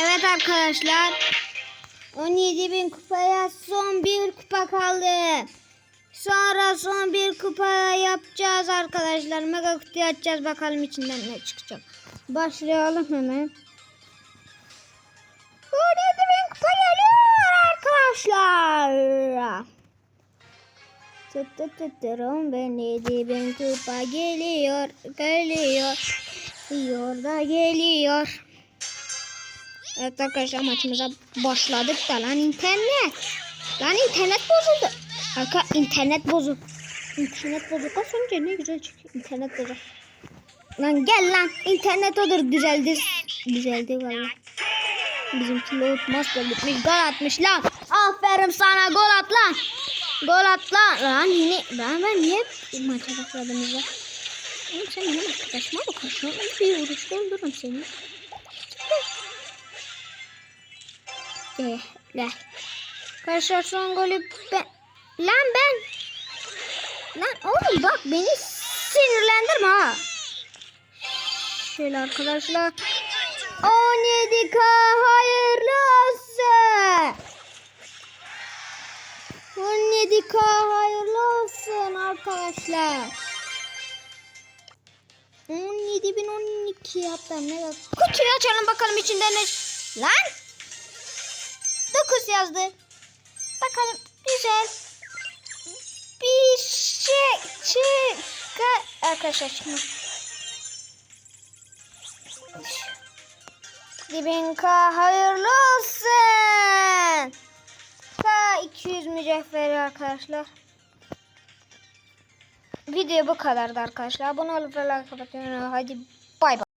Evet arkadaşlar. 17 bin kupaya son bir kupa kaldı. Sonra son bir kupa yapacağız arkadaşlar. Mega kutuyu açacağız bakalım içinden ne çıkacak. Başlayalım hemen. 17 bin kupa geliyor arkadaşlar. Tut tut tutturum ben 7 bin kupa geliyor. Geliyor. Geliyor da geliyor. Evet arkadaşlar maçımıza başladık da lan internet. Lan internet bozuldu. Arka internet bozuk. İnternet bozuk. Az önce ne güzel çıkıyor. İnternet bozuk. Lan gel lan. internet odur düzeldi. Düzeldi valla. Bizimki load master bitmiş. Gol atmış lan. Aferin sana gol at lan. Gol at lan. Lan yine ben ben niye maça başladınız ya? Oğlum sen benim arkadaşıma mı koşuyorsun? Bir vuruşta öldürürüm seni. Eh, lan. Arkadaşlar son golü ben... Lan ben... Lan oğlum bak beni sinirlendirme ha. Şöyle arkadaşlar. 17K hayırlı olsun. 17K hayırlı olsun arkadaşlar. 17.012 hatta ne var? Kutuyu açalım bakalım içinde ne... Lan! 9 yazdı. Bakalım güzel. Bir şey çıkar. Arkadaşlar çıkma. Dibin K hayırlı olsun. K 200 mücevheri arkadaşlar. Video bu kadardı arkadaşlar. Abone olup like unutmayın. Hadi